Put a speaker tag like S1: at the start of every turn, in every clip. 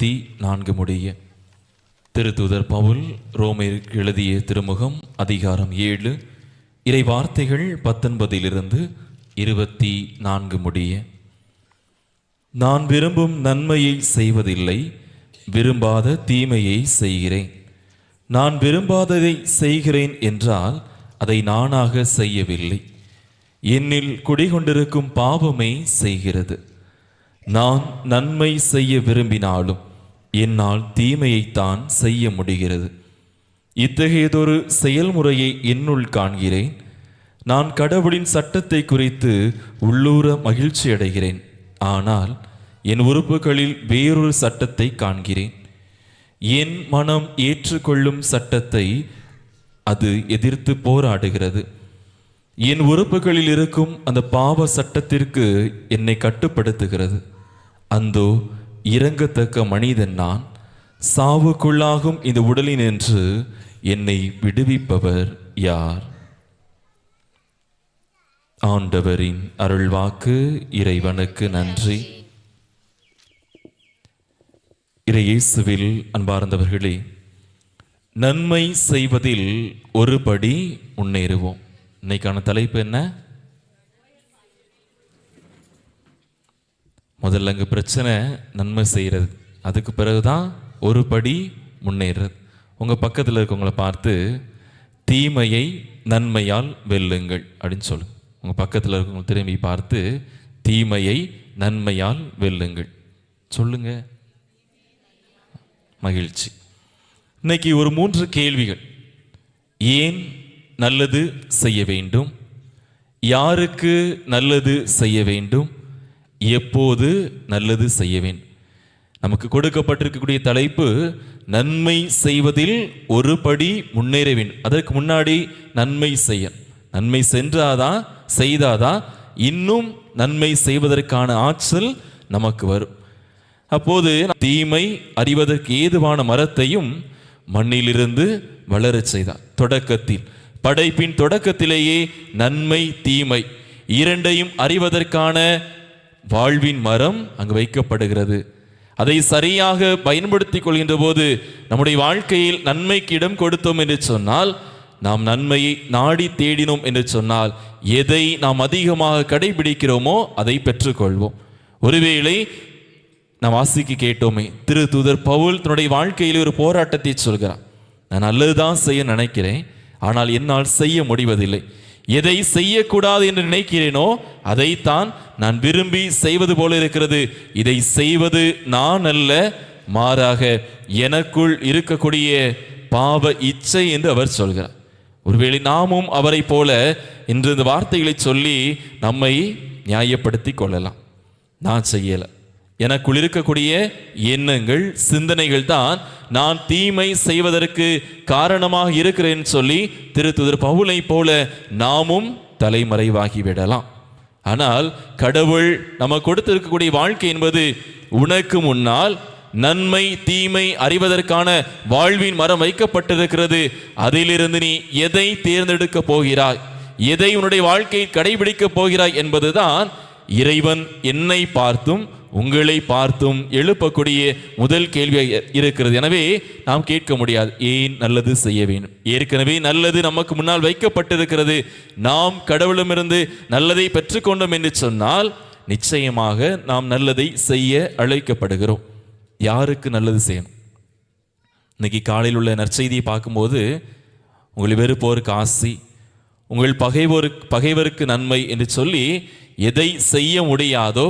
S1: இருபத்தி நான்கு முடிய. திருத்தூதர் பவுல் ரோமிற்கு எழுதிய திருமுகம் அதிகாரம் ஏழு. இறை வார்த்தைகள் பத்தொன்பதிலிருந்து இருபத்தி நான்கு முடிய. நான் விரும்பும் நன்மையை செய்வதில்லை விரும்பாத தீமையை செய்கிறேன். நான் விரும்பாததை செய்கிறேன் என்றால் அதை நானாக செய்யவில்லை. என்னில் குடிகொண்டிருக்கும் பாவமே செய்கிறது. நான் நன்மை செய்ய விரும்பினாலும் என்னால் தீமையைத்தான் செய்ய முடிகிறது. இத்தகையதொரு செயல்முறையை என்னுள் காண்கிறேன். நான் கடவுளின் சட்டத்தை குறித்து உள்ளூர மகிழ்ச்சி அடைகிறேன். ஆனால் என் உறுப்புகளில் வேறொரு சட்டத்தை காண்கிறேன். என் மனம் ஏற்றுக்கொள்ளும் சட்டத்தை அது எதிர்த்து போராடுகிறது. என் உறுப்புகளில் இருக்கும் அந்த பாவ சட்டத்திற்கு என்னை கட்டுப்படுத்துகிறது. அந்தோ இறங்கத்தக்க மனிதன் நான். சாவுக்குள்ளாகும் இந்த உடலினின்று என்னை விடுவிப்பவர் யார்? ஆண்டவரின் அருள்வாக்கு இறைவனுக்கு நன்றி. இறையேசுவில் அன்பார்ந்தவர்களே நன்மை செய்வதில் ஒரு படி முன்னேறுவோம். இன்னைக்கான தலைப்பு என்ன? முதல்ல அங்கே பிரச்சனை நன்மை செய்கிறது. அதுக்கு பிறகுதான் ஒரு படி முன்னேறுறது உங்கள் பக்கத்தில் இருக்கவங்களை பார்த்து தீமையை நன்மையால் வெல்லுங்கள் அப்படின்னு சொல்லுங்க உங்கள் பக்கத்தில் இருக்கவங்க திரும்பி பார்த்து தீமையை நன்மையால் வெல்லுங்கள் சொல்லுங்க. மகிழ்ச்சி. இன்னைக்கு ஒரு மூன்று கேள்விகள். ஏன் நல்லது செய்ய வேண்டும்? யாருக்கு நல்லது செய்ய வேண்டும்? எப்போது நல்லது செய்யவேன்? நமக்கு கொடுக்கப்பட்டிருக்கக்கூடிய தலைப்பு நன்மை செய்வதில் ஒரு படி முன்னேற அதற்கு முன்னாடி நன்மை செய்ய. நன்மை சென்றாதான் செய்தாதான் இன்னும் நன்மை செய்வதற்கான ஆற்றல் நமக்கு வரும். அப்போது தீமை அறிவதற்கு ஏதுவான மரத்தையும் மண்ணிலிருந்து வளரச் செய்தார். தொடக்கத்தில் படைப்பின் தொடக்கத்திலேயே நன்மை தீமை இரண்டையும் அறிவதற்கான வாழ்வின் மரம் அங்கு வைக்கப்படுகிறது. அதை சரியாக பயன்படுத்திக் கொள்கின்ற போது நம்முடைய வாழ்க்கையில் நன்மைக்கு இடம் கொடுத்தோம் என்று சொன்னால் நாம் நன்மையை நாடி தேடினோம் என்று சொன்னால் எதை நாம் அதிகமாக கடைபிடிக்கிறோமோ அதை பெற்றுக்கொள்வோம். ஒருவேளை நாம் வாசிக்கு கேட்டோமே திரு தூதர் பவுல் தன்னுடைய வாழ்க்கையில் ஒரு போராட்டத்தை சொல்கிறார். நான் நல்லதுதான் செய்ய நினைக்கிறேன் ஆனால் என்னால் செய்ய முடிவதில்லை. எதை செய்யக்கூடாது என்று நினைக்கிறேனோ அதைத்தான் நான் விரும்பி செய்வது போல இருக்கிறது. இதை செய்வது நான் அல்ல மாறாக எனக்குள் இருக்கக்கூடிய பாவ இச்சை என்று அவர் சொல்கிறார். ஒருவேளை நாமும் அவரை போல இன்று இந்த வார்த்தைகளை சொல்லி நம்மை நியாயப்படுத்தி கொள்ளலாம். நான் செய்யலை. எனக்குள் இருக்கக்கூடிய எண்ணங்கள் சிந்தனைகள் தான் நான் தீமை செய்வதற்கு காரணமாக இருக்கிறேன் சொல்லி திருத்துதர் பவுலை போல நாமும் தலைமறைவாகி விடலாம். ஆனால் கடவுள் நமக்கு கொடுத்திருக்கக்கூடிய வாழ்க்கை என்பது உனக்கு முன்னால் நன்மை தீமை அறிவதற்கான வாழ்வின் மரம் வைக்கப்பட்டிருக்கிறது. அதிலிருந்து நீ எதை தேர்ந்தெடுக்க போகிறாய்? எதை உன்னுடைய வாழ்க்கையை கடைபிடிக்கப் போகிறாய் என்பதுதான் இறைவன் என்னை பார்த்தும் உங்களை பார்த்தும் எழுப்பக்கூடிய முதல் கேள்வியாக இருக்கிறது. எனவே நாம் கேட்க முடியாது ஏன் நல்லது செய்ய வேண்டும்? ஏற்கனவே நல்லது நமக்கு முன்னால் வைக்கப்பட்டிருக்கிறது. நாம் கடவுளமிருந்து நல்லதை பெற்றுக்கொண்டோம் என்று சொன்னால் நிச்சயமாக நாம் நல்லதை செய்ய அழைக்கப்படுகிறோம். யாருக்கு நல்லது செய்யணும்? இன்னைக்கு காலையில் உள்ள நற்செய்தியை பார்க்கும்போது உங்களை வெறுப்போருக்கு ஆசி உங்கள் பகைவோருக்கு பகைவருக்கு நன்மை என்று சொல்லி எதை செய்ய முடியாதோ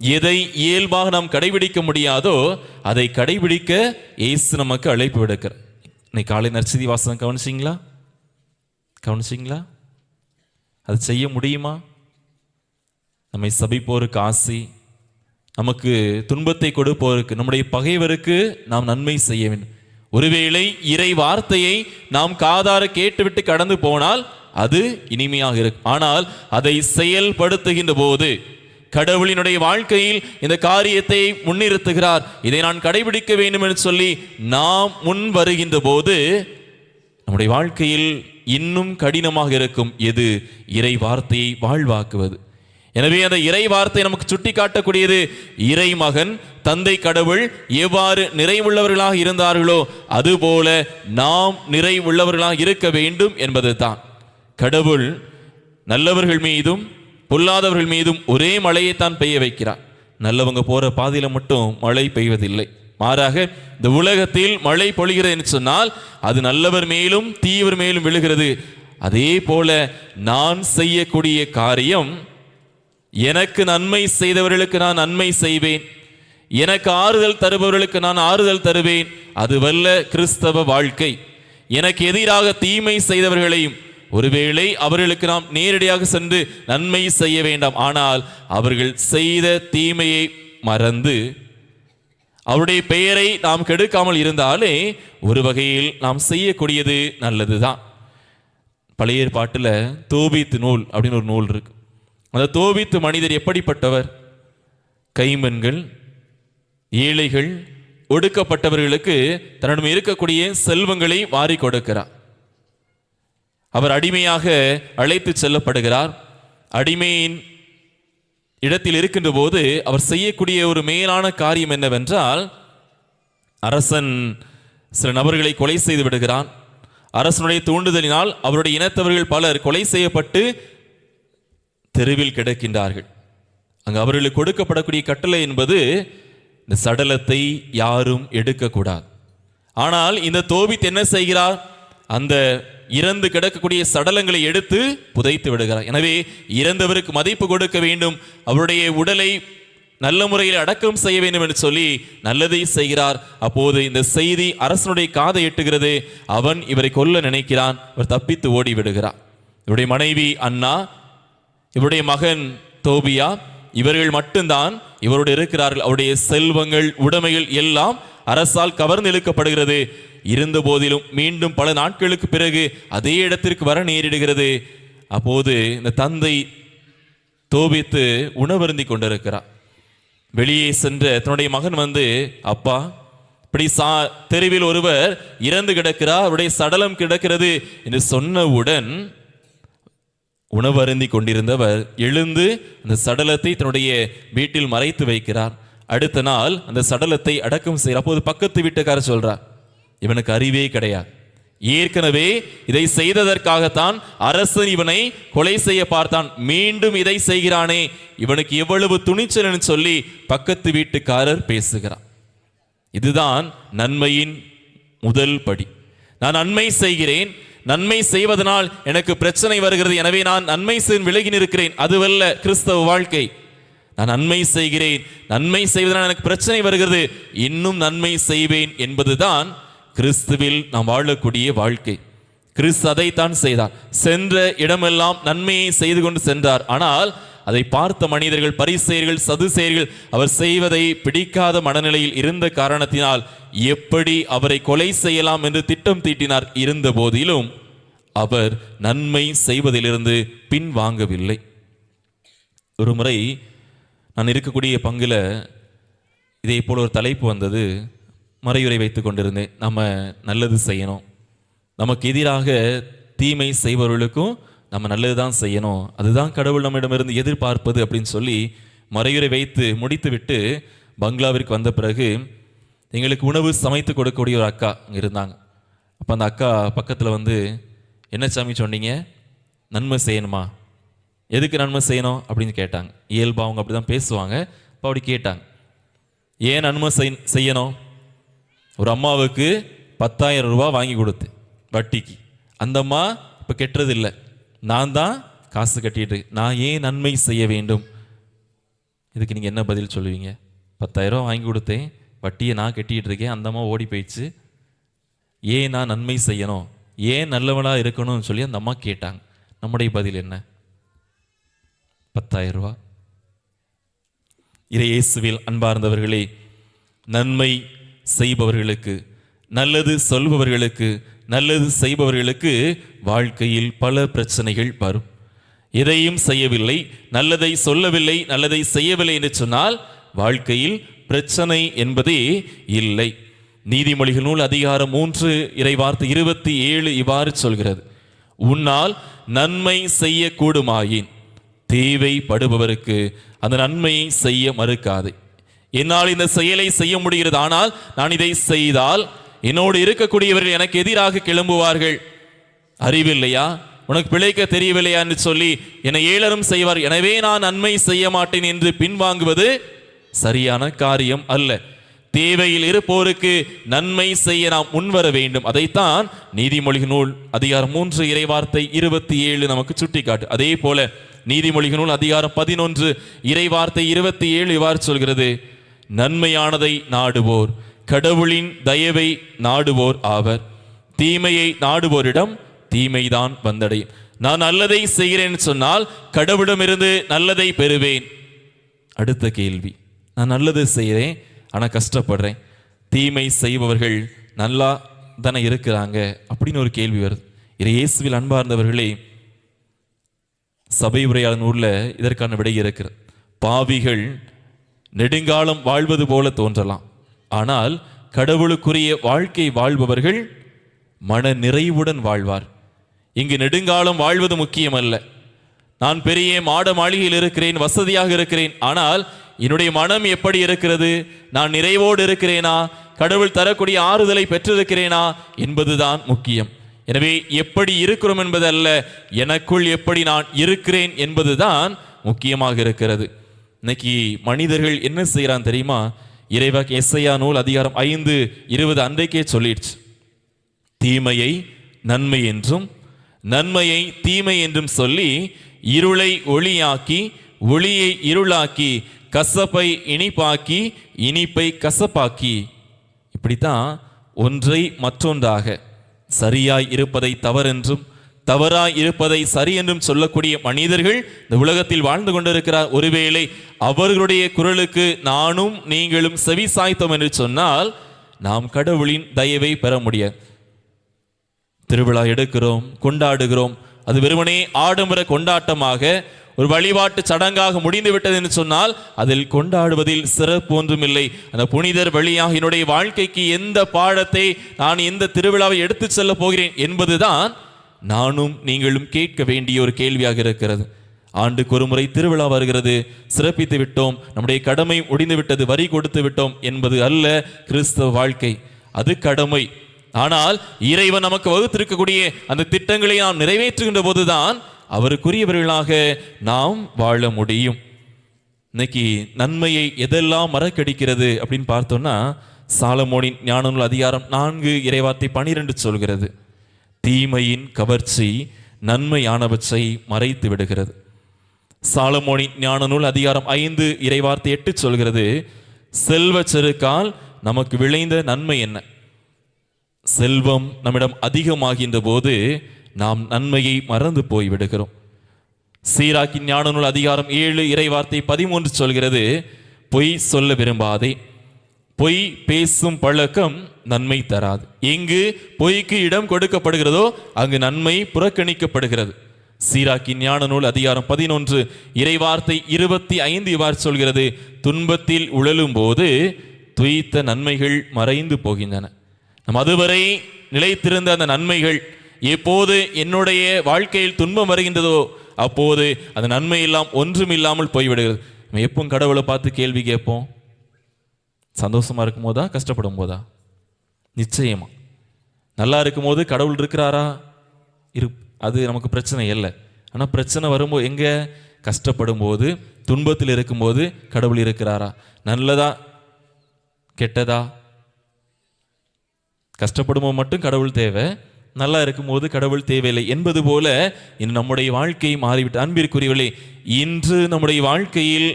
S1: எதை இயல்பாக நாம் கடைபிடிக்க முடியாதோ அதை கடைபிடிக்க இயேசு நமக்கு அழைப்பு விடுக்கிறார். இன்னைக்கு காலை நற்செய்தி வாசனம் கவனிச்சிங்களா? கவனிச்சிங்களா? அது செய்ய முடியுமா? நம்மை சபிப்போருக்கு ஆசி நமக்கு துன்பத்தை கொடுப்போருக்கு நம்முடைய பகைவருக்கு நாம் நன்மை செய்ய வேண்டும். ஒருவேளை இறை வார்த்தையை நாம் காதார கேட்டுவிட்டு கடந்து போனால் அது இனிமையாக இருக்கும். ஆனால் அதை செயல்படுத்துகின்ற போது கடவுளினுடைய வாழ்க்கையில் இந்த காரியத்தை முன்னிறுத்துகிறார். இதை நான் கடைபிடிக்க வேண்டும் என்று சொல்லி நாம் முன் வருகின்ற போது நம்முடைய வாழ்க்கையில் இன்னும் கடினமாக இருக்கும். எது? இறை வார்த்தையை வாழ்வாக்குவது. எனவே அந்த இறை வார்த்தை நமக்கு சுட்டி காட்டக்கூடியது இறை மகன் தந்தை கடவுள் எவ்வாறு நிறைவுள்ளவர்களாக இருந்தார்களோ அதுபோல நாம் நிறைவுள்ளவர்களாக இருக்க வேண்டும் என்பது தான் கடவுள் நல்லவர்கள் மீதும் பொல்லாதவர்கள் மீதும் ஒரே மழையை தான் பெய்ய வைக்கிறார். நல்லவங்க போற பாதையில மட்டும் மழை பெய்வதில்லை. மாறாக இந்த உலகத்தில் மழை பொழிகிறது என்று சொன்னால் அது நல்லவர் மேலும் தீவர் மேலும் விழுகிறது. அதே போல நான் செய்யக்கூடிய காரியம் எனக்கு நன்மை செய்தவர்களுக்கு நான் நன்மை செய்வேன். எனக்கு ஆறுதல் தருபவர்களுக்கு நான் ஆறுதல் தருவேன். அதுவல்ல கிறிஸ்தவ வாழ்க்கை. எனக்கு எதிராக தீமை செய்தவர்களையும் ஒருவேளை அவர்களுக்கு நாம் நேரடியாக சென்று நன்மை செய்ய வேண்டாம். ஆனால் அவர்கள் செய்த தீமையை மறந்து அவருடைய பெயரை நாம் கெடுக்காமல் இருந்தாலே ஒரு வகையில் நாம் செய்யக்கூடியது நல்லதுதான். பழைய ஏற்பாட்டில் தோபித்து நூல் அப்படின்னு ஒரு நூல் இருக்கு. அந்த தோபித்து மனிதர் எப்படிப்பட்டவர்? கைம்பெண்கள் ஏழைகள் ஒடுக்கப்பட்டவர்களுக்கு தன்னிடம் இருக்கக்கூடிய செல்வங்களை வாரி கொடுக்கிறார். அவர் அடிமையாக அழைத்து செல்லப்படுகிறார். அடிமையின் இடத்தில் இருக்கின்ற போது அவர் செய்யக்கூடிய ஒரு மேலான காரியம் என்னவென்றால் அரசன் சில நபர்களை கொலை செய்து விடுகிறான். அரசனுடைய தூண்டுதலினால் அவருடைய இனத்தவர்கள் பலர் கொலை செய்யப்பட்டு தெருவில் கிடக்கின்றார்கள். அங்கு அவர்களுக்கு கொடுக்கப்படக்கூடிய கட்டளை என்பது இந்த சடலத்தை யாரும் எடுக்கக்கூடாது. ஆனால் இந்த தோபித் என்ன செய்கிறார்? அந்த இறந்து கிடக்கக்கூடிய சடலங்களை எடுத்து புதைத்து விடுகிறார். எனவே இறந்தவருக்கு மதிப்பு கொடுக்க வேண்டும். அவருடைய உடலை நல்ல முறையில் அடக்கம் செய்ய வேண்டும் என்று சொல்லி நல்லதை செய்கிறார். அப்போது இந்த செய்தி அரசனுடைய காதை எட்டுகிறது. அவன் இவரை கொல்ல நினைக்கிறான். அவர் தப்பித்து ஓடி விடுகிறார். இவருடைய மனைவி அண்ணா இவருடைய மகன் தோபியா இவர்கள் மட்டும்தான் இவரோடு இருக்கிறார்கள். அவருடைய செல்வங்கள் உடைமைகள் எல்லாம் அரசால் கவர்ந்து இழுக்கப்படுகிறது. இருந்த போதிலும் மீண்டும் பல நாட்களுக்கு பிறகு அதே இடத்திற்கு வர நேரிடுகிறது. அப்போது இந்த தந்தை தோபித்து உணவருந்தி கொண்டிருக்கிறார். வெளியே சென்ற தன்னுடைய மகன் வந்து அப்பா இப்படி சா தெருவில் ஒருவர் இறந்து கிடக்கிறார் அவருடைய சடலம் கிடக்கிறது என்று சொன்னவுடன் உணவருந்தி கொண்டிருந்தவர் எழுந்து அந்த சடலத்தை தன்னுடைய வீட்டில் மறைத்து வைக்கிறார். அடுத்த நாள் அந்த சடலத்தை அடக்கம் செய்கிறார். அப்போது பக்கத்து வீட்டுக்காரர் சொல்றார் இவனுக்கு அறிவே கிடையாது. ஏற்கனவே இதை செய்ததற்காகத்தான் அரசன் இவனை கொலை செய்ய பார்த்தான். மீண்டும் இதை செய்கிறானே. இவனுக்கு எவ்வளவு துணிச்சல்னு சொல்லி பக்கத்து வீட்டுக்காரர் பேசுகிறான் இதுதான் நன்மையின் முதல் படி. நான் நன்மை செய்கிறேன். நன்மை செய்வதனால் எனக்கு பிரச்சனை வருகிறது. எனவே நான் நன்மை செய்து விலகி நிற்கிறேன். அதுவல்ல கிறிஸ்தவ வாழ்க்கை. நான் நன்மை செய்கிறேன். நன்மை செய்வதனால் எனக்கு பிரச்சனை வருகிறது. இன்னும் நன்மை செய்வேன் என்பதுதான் கிறிஸ்துவில் நாம் வாழக்கூடிய வாழ்க்கை. கிறிஸ்து அதைத்தான் செய்தார். சென்ற இடமெல்லாம் நன்மையை செய்து கொண்டு சென்றார். ஆனால் அதை பார்த்த மனிதர்கள் பரிசெயர்கள் சதுசெயர்கள் அவர் செய்வதை பிடிக்காத மனநிலையில் இருந்த காரணத்தினால் எப்படி அவரை கொலை செய்யலாம் என்று திட்டம் தீட்டினார். இருந்த போதிலும் அவர் நன்மை செய்வதிலிருந்து பின்வாங்கவில்லை. ஒரு முறை நான் இருக்கக்கூடிய பங்குல இதே போல ஒரு தலைப்பு வந்தது. மறையுறை வைத்து கொண்டிருந்தேன். நம்ம நல்லது செய்யணும். நமக்கு எதிராக தீமை செய்பவர்களுக்கும் நம்ம நல்லது தான் செய்யணும். அதுதான் கடவுள் நம்மிடமிருந்து எதிர்பார்ப்பது அப்படின்னு சொல்லி மறையுறை வைத்து முடித்துவிட்டு பங்களாவிற்கு வந்த பிறகு எங்களுக்கு உணவு சமைத்து கொடுக்கக்கூடிய ஒரு அக்கா அங்கே இருந்தாங்க. அப்போ அந்த அக்கா பக்கத்தில் வந்து என்ன சாமி சொன்னீங்க? நன்மை செய்யணுமா? எதுக்கு நன்மை செய்யணும்? அப்படின்னு கேட்டாங்க. இயல்பு அவங்க அப்படி தான் பேசுவாங்க. அப்போ அப்படி கேட்டாங்க. ஏன் நன்மை செய்- செய்யணும்? ஒரு அம்மாவுக்கு பத்தாயிரம் ரூபா வாங்கி கொடுத்து வட்டிக்கு. அந்த அம்மா இப்போ கெட்டுறது இல்லை நான் தான் காசு கட்டிட்டு இருக்கேன். நான் ஏன் நன்மை செய்ய வேண்டும்? இதுக்கு நீங்கள் என்ன பதில் சொல்லுவீங்க? பத்தாயிரம் வாங்கி கொடுத்தேன் வட்டியை நான் கட்டிகிட்டு இருக்கேன் அந்த அம்மா ஓடி போயிடுச்சு. ஏன் நான் நன்மை செய்யணும்? ஏன் நல்லவனாக இருக்கணும்னு சொல்லி அந்த அம்மா கேட்டாங்க. நம்முடைய பதில் என்ன? பத்தாயிரம் ரூபாய். இறை இயேசுவில் அன்பார்ந்தவர்களே நன்மை செய்பவர்களுக்கு நல்லது சொல்பவர்களுக்கு நல்லது செய்பவர்களுக்கு வாழ்க்கையில் பல பிரச்சனைகள் வரும். எதையும் செய்யவில்லை நல்லதை சொல்லவில்லை நல்லதை செய்யவில்லை என்று சொன்னால் வாழ்க்கையில் பிரச்சனை என்பதே இல்லை. நீதிமொழிகள் நூல் அதிகாரம் மூன்று இறைவார்த்தை இருபத்தி ஏழு இவ்வாறு சொல்கிறது. உன்னால் நன்மை செய்யக்கூடுமாயின் தேவைப்படுபவருக்கு அந்த நன்மையை செய்ய மறுக்காதே. என்னால் இந்த செயலை செய்ய முடிகிறது. ஆனால் நான் இதை செய்தால் என்னோடு இருக்கக்கூடியவர்கள் எனக்கு எதிராக கிளம்புவார்கள். அறிவில்லையா? உனக்கு பிழைக்க தெரியவில்லையா என்று சொல்லி என்னை ஏளனம் செய்வார். எனவே நான் நன்மை செய்ய மாட்டேன் என்று பின்வாங்குவது சரியான காரியம் அல்ல. தேவையில் இருப்போருக்கு நன்மை செய்ய நாம் முன்வர வேண்டும். அதைத்தான் நீதிமொழி நூல் அதிகாரம் மூன்று இறைவார்த்தை இருபத்தி ஏழு நமக்கு சுட்டிக்காட்டு. அதே போல நீதிமொழிகள் நூல் அதிகாரம் பதினொன்று இறைவார்த்தை இருபத்தி ஏழு இவ்வாறு சொல்கிறது. நன்மையானதை நாடுவோர் கடவுளின் தயவை நாடுவோர் ஆவர். தீமையை நாடுவோரிடம் தீமைதான் வந்தடையும் நான் நல்லதை செய்கிறேன் சொன்னால் கடவுளிடமிருந்து நல்லதை பெறுவேன். அடுத்த கேள்வி. நான் நல்லது செய்கிறேன் ஆனால் கஷ்டப்படுறேன். தீமை செய்பவர்கள் நல்லா தானே இருக்கிறாங்க அப்படின்னு ஒரு கேள்வி வருது. இது இயேசுவில் அன்பார்ந்தவர்களே சபை உரையாளன் ஊரில் இதற்கான விடை இருக்கிறது. பாவிகள் நெடுங்காலம் வாழ்வது போல தோன்றலாம். ஆனால் கடவுளுக்குரிய வாழ்க்கை வாழ்பவர்கள் மன நிறைவுடன் வாழ்வார். இங்கு நெடுங்காலம் வாழ்வது முக்கியமல்ல. நான் பெரிய மாட மாளிகையில் இருக்கிறேன் வசதியாக இருக்கிறேன். ஆனால் என்னுடைய மனம் எப்படி இருக்கிறது? நான் நிறைவோடு இருக்கிறேனா? கடவுள் தரக்கூடிய ஆறுதலை பெற்றிருக்கிறேனா? என்பதுதான் முக்கியம். எனவே எப்படி இருக்கிறோம் என்பதல்ல எனக்குள் எப்படி நான் இருக்கிறேன் என்பதுதான் முக்கியமாக இருக்கிறது. இன்னைக்கு மனிதர்கள் என்ன செய்கிறான் தெரியுமா? இறைவாக்கு எஸ்ஐயா நூல் அதிகாரம் ஐந்து இருபது அன்றைக்கே சொல்லிடுச்சு. தீமையை நன்மை என்றும் நன்மையை தீமை என்றும் சொல்லி இருளை ஒளியாக்கி ஒளியை இருளாக்கி கசப்பை இனிப்பாக்கி இனிப்பை கசப்பாக்கி. இப்படித்தான் ஒன்றை மற்றொன்றாக சரியாய் இருப்பதை தவறென்றும் தவறாய் இருப்பதை சரி என்றும் சொல்லக்கூடிய மனிதர்கள் இந்த உலகத்தில் வாழ்ந்து கொண்டிருக்கிறார். ஒருவேளை அவர்களுடைய குரலுக்கு நானும் நீங்களும் செவி சாய்த்தோம் என்று சொன்னால் நாம் கடவுளின் தயவை பெற முடியாது. திருவிழா எடுக்கிறோம் கொண்டாடுகிறோம். அது வெறுமனே ஆடம்பர கொண்டாட்டமாக ஒரு வழிபாட்டு சடங்காக முடிந்து விட்டது என்று சொன்னால் அதில் கொண்டாடுவதில் சிறப்பு ஒன்றுமில்லை. அந்த புனிதர் வழியாக என்னுடைய வாழ்க்கைக்கு எந்த பாடத்தை நான் எந்த திருவிழாவை எடுத்துச் செல்ல போகிறேன் என்பதுதான் நானும் நீங்களும் கேட்க வேண்டிய ஒரு கேள்வியாக இருக்கிறது. ஆண்டுக்கு ஒரு முறை திருவிழா வருகிறது. சிறப்பித்து விட்டோம். நம்முடைய கடமை முடிந்து விட்டது. வரி கொடுத்து விட்டோம் என்பது அல்ல கிறிஸ்தவ வாழ்க்கை. அது கடமை. ஆனால் இறைவன் நமக்கு வகுத்திருக்கக்கூடிய அந்த திட்டங்களை நாம் நிறைவேற்றுகின்ற போதுதான் அவருக்குரியவர்களாக நாம் வாழ முடியும். இன்னைக்கு நன்மையை எதெல்லாம் மறக்கடிக்கிறது அப்படின்னு பார்த்தோம்னா சாலமோனின் ஞானநூல் அதிகாரம் நான்கு இறைவார்த்தை பனிரெண்டு சொல்கிறது. தீமையின் கவர்ச்சி நன்மையானவற்றை மறைத்து விடுகிறது. சாலமோனின் ஞான நூல் அதிகாரம் ஐந்து இறைவார்த்தை எட்டு சொல்கிறது செல்வ செருக்கால் நமக்கு விளைந்த நன்மை என்ன? செல்வம் நம்மிடம் அதிகமாகின்ற போது நாம் நன்மையை மறந்து போய் விடுகிறோம் சீராக்கின் ஞான நூல் அதிகாரம் ஏழு இறைவார்த்தை பதிமூன்று சொல்கிறது பொய் சொல்ல விரும்பாதே. பொய் பேசும் பழக்கம் நன்மை தராது. எங்கு பொய்க்கு இடம் கொடுக்கப்படுகிறதோ அங்கு நன்மை புறக்கணிக்கப்படுகிறது. சீராக்கின் ஞான நூல் அதிகாரம் பதினொன்று இறைவார்த்தை இருபத்தி ஐந்து இவ்வாறு சொல்கிறது துன்பத்தில் உழலும் போது துய்த்த நன்மைகள் மறைந்து போகின்றன. நம் அதுவரை நிலைத்திருந்த அந்த நன்மைகள் எப்போது என்னுடைய வாழ்க்கையில் துன்பம் வருகின்றதோ அப்போது அந்த நன்மை எல்லாம் ஒன்றும் இல்லாமல் போய்விடுகிறது. நம்ம எப்பவும் கடவுளை பார்த்து கேள்வி கேட்போம். சந்தோஷமாக இருக்கும் போதா கஷ்டப்படும் போதா நிச்சயமா. நல்லா இருக்கும் போது கடவுள் இருக்கிறாரா? இரு அது நமக்கு பிரச்சனை இல்லை. ஆனால் பிரச்சனை வரும்போது எங்கே? கஷ்டப்படும் போது துன்பத்தில் இருக்கும்போது கடவுள் இருக்கிறாரா? நல்லதா? கெட்டதா? கஷ்டப்படும்போது மட்டும் கடவுள் தேவை. நல்லா இருக்கும்போது கடவுள் தேவையில்லை என்பது போல இன்று நம்முடைய வாழ்க்கை மாறிவிட்டு. அன்பிற்குரியவர்களே இன்று நம்முடைய வாழ்க்கையில்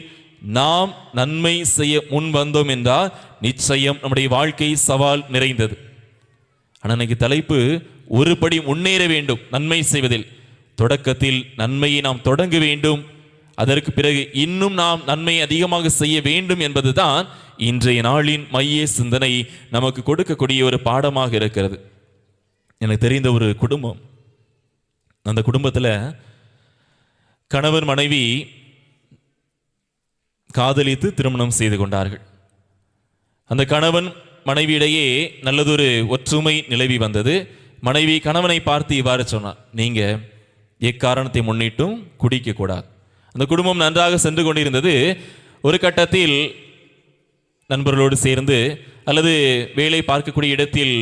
S1: நாம் நன்மை செய்ய முன் வந்தோம் என்றால் நிச்சயம் நம்முடைய வாழ்க்கை சவால் நிறைந்தது. ஆனால் இன்னைக்கு தலைப்பு ஒருபடி முன்னேற வேண்டும் நன்மை செய்வதில். தொடக்கத்தில் நன்மையை நாம் தொடங்க வேண்டும். அதற்கு பிறகு இன்னும் நாம் நன்மை அதிகமாக செய்ய வேண்டும் என்பதுதான் இன்றைய நாளின் மைய சிந்தனை நமக்கு கொடுக்கக்கூடிய ஒரு பாடமாக இருக்கிறது. எனக்கு தெரிந்த ஒரு குடும்பம். அந்த குடும்பத்தில் கணவன் மனைவி காதலித்து திருமணம் செய்து கொண்டார்கள். அந்த கணவன் மனைவியிடையே நல்லதொரு ஒற்றுமை நிலவி வந்தது. மனைவி கணவனை பார்த்து இவ்வாறு சொன்னார் நீங்கள் எக்காரணத்தை முன்னிட்டும் குடிக்கக்கூடாது அந்த குடும்பம் நன்றாக சென்று கொண்டிருந்தது. ஒரு கட்டத்தில் நண்பர்களோடு சேர்ந்து அல்லது வேலை பார்க்கக்கூடிய இடத்தில்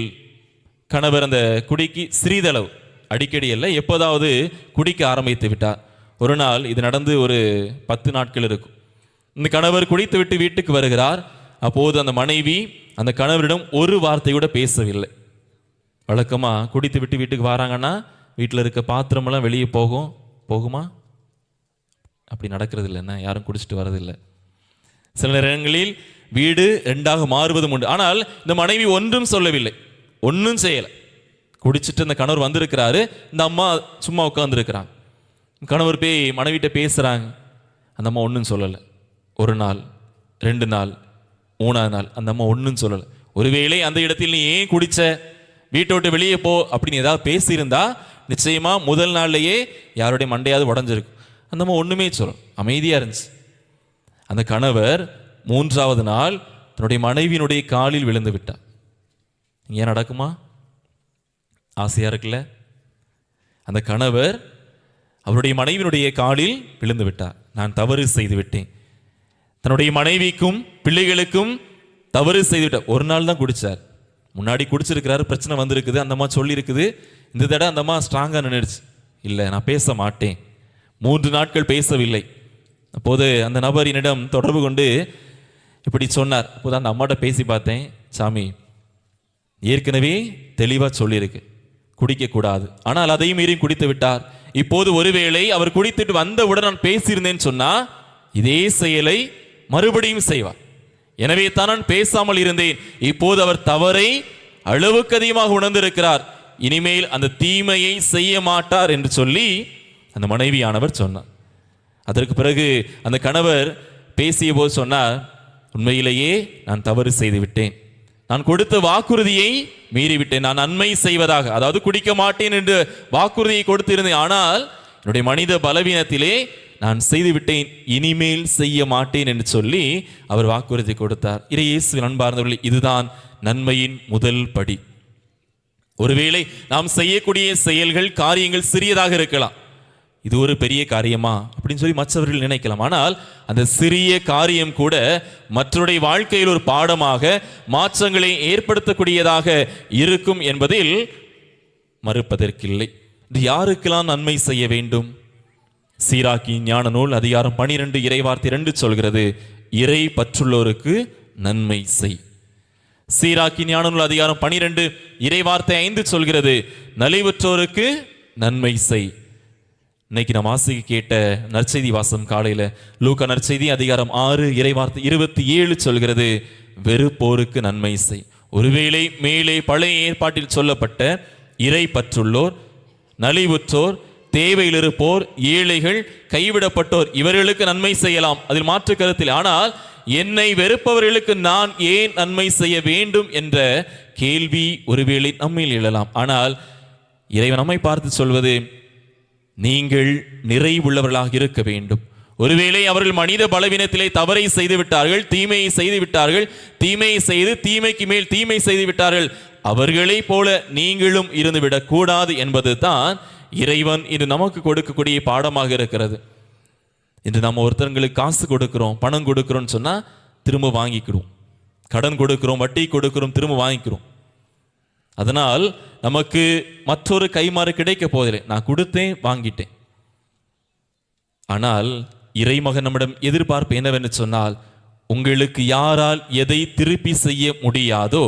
S1: கணவர் அந்த குடிக்கு சிறிதளவு அடிக்கடி அல்ல எப்போதாவது குடிக்க ஆரம்பித்து விட்டார். ஒரு நாள் இது நடந்து ஒரு பத்து நாட்கள் இருக்கும். இந்த கணவர் குடித்து விட்டு வீட்டுக்கு வருகிறார். அப்போது அந்த மனைவி அந்த கணவரிடம் ஒரு வார்த்தையோட பேசவில்லை. வழக்கமாக குடித்து விட்டு வீட்டுக்கு வராங்கன்னா வீட்டில் இருக்க பாத்திரமெல்லாம் வெளியே போகும் போகுமா? அப்படி நடக்கிறது இல்லைன்னா யாரும் குடிச்சிட்டு வரதில்லை. சில நேரங்களில் வீடு ரெண்டாக மாறுவதும் உண்டு. ஆனால் இந்த மனைவி ஒன்றும் சொல்லவில்லை. ஒன்றும் செய்யலை. குடிச்சிட்டு இந்த கணவர் வந்திருக்கிறாரு. இந்த அம்மா சும்மா உட்காந்துருக்கிறாங்க கணவர் போய் மனைவிட்ட பேசுகிறாங்க அந்த அம்மா ஒன்றும் சொல்லலை. ஒரு நாள் ரெண்டு நாள் மூணாவது நாள் அந்த அம்மா ஒன்றும் சொல்லலை. ஒருவேளை அந்த இடத்தில் நீ ஏன் குடிச்ச? வீட்டை விட்டு வெளியே போ அப்படின்னு ஏதாவது பேசியிருந்தா நிச்சயமாக முதல் நாள்லேயே யாருடைய மண்டையாவது உடஞ்சிருக்கும். அந்த அம்மா ஒன்றுமே சொல்ல அமைதியாக இருந்துச்சு. அந்த கணவர் மூன்றாவது நாள் தன்னுடைய மனைவியினுடைய காலில் விழுந்து விட்டார். ஏன் நடக்குமா? ஆசையாக இருக்குல்ல? அந்த கணவர் அவருடைய மனைவியினுடைய காலில் விழுந்து விட்டார். நான் தவறு செய்து விட்டேன். தன்னுடைய மனைவிக்கும் பிள்ளைகளுக்கும் தவறு செய்துவிட்டார் ஒரு நாள் தான் குடித்தார் முன்னாடி குடிச்சிருக்கிறாரு பிரச்சனை வந்திருக்குது அந்தம்மா சொல்லியிருக்குது இந்த தடவை அந்தம்மா ஸ்ட்ராங்காக நின்றுச்சு இல்லை நான் பேச மாட்டேன். மூன்று நாட்கள் பேசவில்லை. அப்போது அந்த நபர் என்னிடம் தொடர்பு கொண்டு இப்படி சொன்னார். அப்போது அந்த அம்மாட்ட பேசி பார்த்தேன் சாமி ஏற்கனவே தெளிவாக சொல்லியிருக்கு. குடிக்கக்கூடாது ஆனால் அதையும் மீறி குடித்து விட்டார். இப்போது ஒருவேளை அவர் குடித்துட்டு வந்தவுடன் நான் பேசியிருந்தேன்னு சொன்னால் இதே செயலை மறுபடியும் செய்வார். எனவே தான் நான் பேசாமல் இருந்தேன். இப்போது அவர் தவறை அளவுக்கு அதிகமாக உணர்ந்திருக்கிறார். இனிமேல் அந்த தீமையை செய்ய மாட்டார் என்று சொல்லி அந்த மனைவியானவர் சொன்னார். அதற்கு பிறகு அந்த கணவர் பேசிய போது சொன்னார் உண்மையிலேயே நான் தவறு செய்து விட்டேன். நான் கொடுத்த வாக்குறுதியை மீறிவிட்டேன். நான் நன்மை செய்வதாக அதாவது குடிக்க மாட்டேன் என்று வாக்குறுதியை கொடுத்திருந்தேன். ஆனால் என்னுடைய மனித பலவீனத்திலே நான் செய்துவிட்டேன் இனிமேல் செய்ய மாட்டேன் என்று சொல்லி அவர் வாக்குறுதி கொடுத்தார். இறையேசு நண்பார்ந்தவர்கள் இதுதான் நன்மையின் முதல் படி. ஒருவேளை நாம் செய்யக்கூடிய செயல்கள் காரியங்கள் சிறியதாக இருக்கலாம். இது ஒரு பெரிய காரியமா? அப்படின்னு சொல்லி மற்றவர்கள் நினைக்கலாம். ஆனால் அந்த சிறிய காரியம் கூட மற்றவருடைய வாழ்க்கையில் ஒரு பாடமாக மாற்றங்களை ஏற்படுத்தக்கூடியதாக இருக்கும் என்பதில் மறுப்பதற்கில்லை. இது யாருக்கெல்லாம் நன்மை செய்ய வேண்டும்? சீராக்கி ஞான நூல் அதிகாரம் பனிரெண்டு இறைவார்த்தை ரெண்டு சொல்கிறது இறை பற்றுள்ளோருக்கு நன்மை செய். சீராக்கி ஞான நூல் அதிகாரம் பனிரெண்டு இறைவார்த்தை ஐந்து சொல்கிறது நலிவுற்றோருக்கு நன்மை செய். இன்னைக்கு நம்ம ஆசைக்கு கேட்ட நற்செய்தி வாசம் காலையில லூக்க நற்செய்தி அதிகாரம் ஆறு இறைவார்த்தை இருபத்தி ஏழு சொல்கிறது வெறுப்போருக்கு நன்மை செய். ஒருவேளை மேலே பழைய ஏற்பாட்டில் சொல்லப்பட்ட இறை பற்றுள்ளோர் நலிவுற்றோர் தேவையில் இருப்போர் ஏழைகள் கைவிடப்பட்டோர் இவர்களுக்கு நன்மை செய்யலாம். அதில் மாற்று கருத்தில் ஆனால் என்னை வெறுப்பவர்களுக்கு நான் ஏன் நன்மை செய்ய வேண்டும்? என்ற கேள்வி ஒருவேளை நம்மில் எழலாம். ஆனால் இறைவன் நம்மை பார்த்து சொல்வது நீங்கள் நிறைவுள்ளவர்களாக இருக்க வேண்டும். ஒருவேளை அவர்கள் மனித பலவீனத்திலே தவறை செய்து விட்டார்கள் தீமையை செய்து விட்டார்கள் தீமையை செய்து தீமைக்கு மேல் தீமை செய்து விட்டார்கள். அவர்களைப் போல நீங்களும் இருந்துவிடக் கூடாது என்பது தான் இறைவன் இன்று நமக்கு கொடுக்கக்கூடிய பாடமாக இருக்கிறது. இன்று நம்ம ஒருத்தங்களுக்கு காசு கொடுக்குறோம் பணம் கொடுக்குறோன்னு சொன்னால் திரும்ப வாங்கிக்கிறோம் கடன் கொடுக்குறோம் வட்டி கொடுக்குறோம் திரும்ப வாங்கிக்கிறோம் அதனால் நமக்கு மற்றொரு கைமாறு கிடைக்க போதில்லை நான் கொடுத்தேன் வாங்கிட்டேன். ஆனால் இறைமகன் நம்மிடம் எதிர்பார்ப்பு என்னவென்று சொன்னால் உங்களுக்கு யாரால் எதை திருப்பி செய்ய முடியாதோ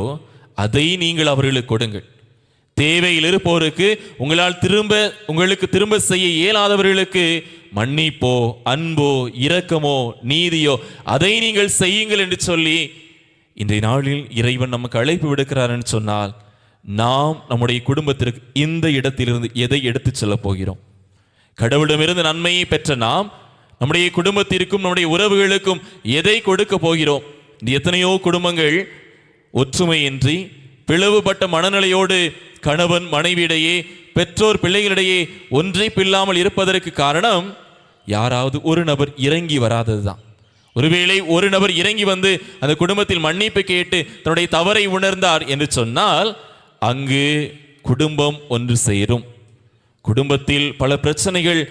S1: அதை நீங்கள் அவர்களுக்கு கொடுங்கள். தேவையில் இருப்போருக்கு உங்களால் திரும்ப உங்களுக்கு திரும்ப செய்ய இயலாதவர்களுக்கு மன்னிப்போ அன்போ இரக்கமோ நீதியோ அதை நீங்கள் செய்யுங்கள் என்று சொல்லி இன்றைய நாளில் இறைவன் நமக்கு அழைப்பு விடுக்கிறார் என்று சொன்னால் நாம் நம்முடைய குடும்பத்திற்கு இந்த இடத்திலிருந்து எதை எடுத்துச் செல்ல போகிறோம்? கடவுளிடமிருந்து நன்மையை பெற்ற நாம் நம்முடைய குடும்பத்திற்கும் நம்முடைய உறவுகளுக்கும் எதை கொடுக்க போகிறோம்? இந்த எத்தனையோ குடும்பங்கள் ஒற்றுமையின்றி பிளவுபட்ட மனநிலையோடு கணவன் மனைவியிடையே பெற்றோர் பிள்ளைகளிடையே ஒன்றைப்பில்லாமல் இருப்பதற்கு காரணம் யாராவது ஒரு நபர் இறங்கி வராததுதான். ஒருவேளை ஒரு நபர் இறங்கி வந்து அந்த குடும்பத்தில் மன்னிப்பு கேட்டு தன்னுடைய தவறை உணர்ந்தார் என்று சொன்னால் அங்கு குடும்பம் ஒன்று சேரும். குடும்பத்தில் பல பிரச்சனைகள்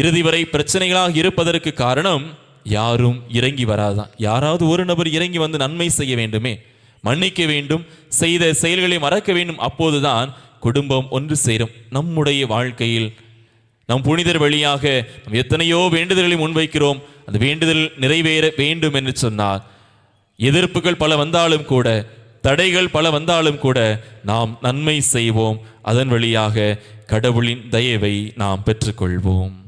S1: இறுதி வரை பிரச்சனைகளாக இருப்பதற்கு காரணம் யாரும் இறங்கி வராதான். யாராவது ஒரு நபர் இறங்கி வந்து நன்மை செய்ய வேண்டுமே. மன்னிக்க வேண்டும் செய்த செயல்களை மறக்க வேண்டும். அப்போதுதான் குடும்பம் ஒன்று சேரும். நம்முடைய வாழ்க்கையில் நம் புனிதர் வழியாக நாம் எத்தனையோ வேண்டுதல்களை முன்வைக்கிறோம். அந்த வேண்டுதல் நிறைவேற வேண்டும் என்று சொன்னார் எதிர்ப்புகள் பல வந்தாலும் கூட தடைகள் பல வந்தாலும் கூட நாம் நன்மை செய்வோம். அதன் வழியாக கடவுளின் தயவை நாம் பெற்றுக்கொள்வோம்.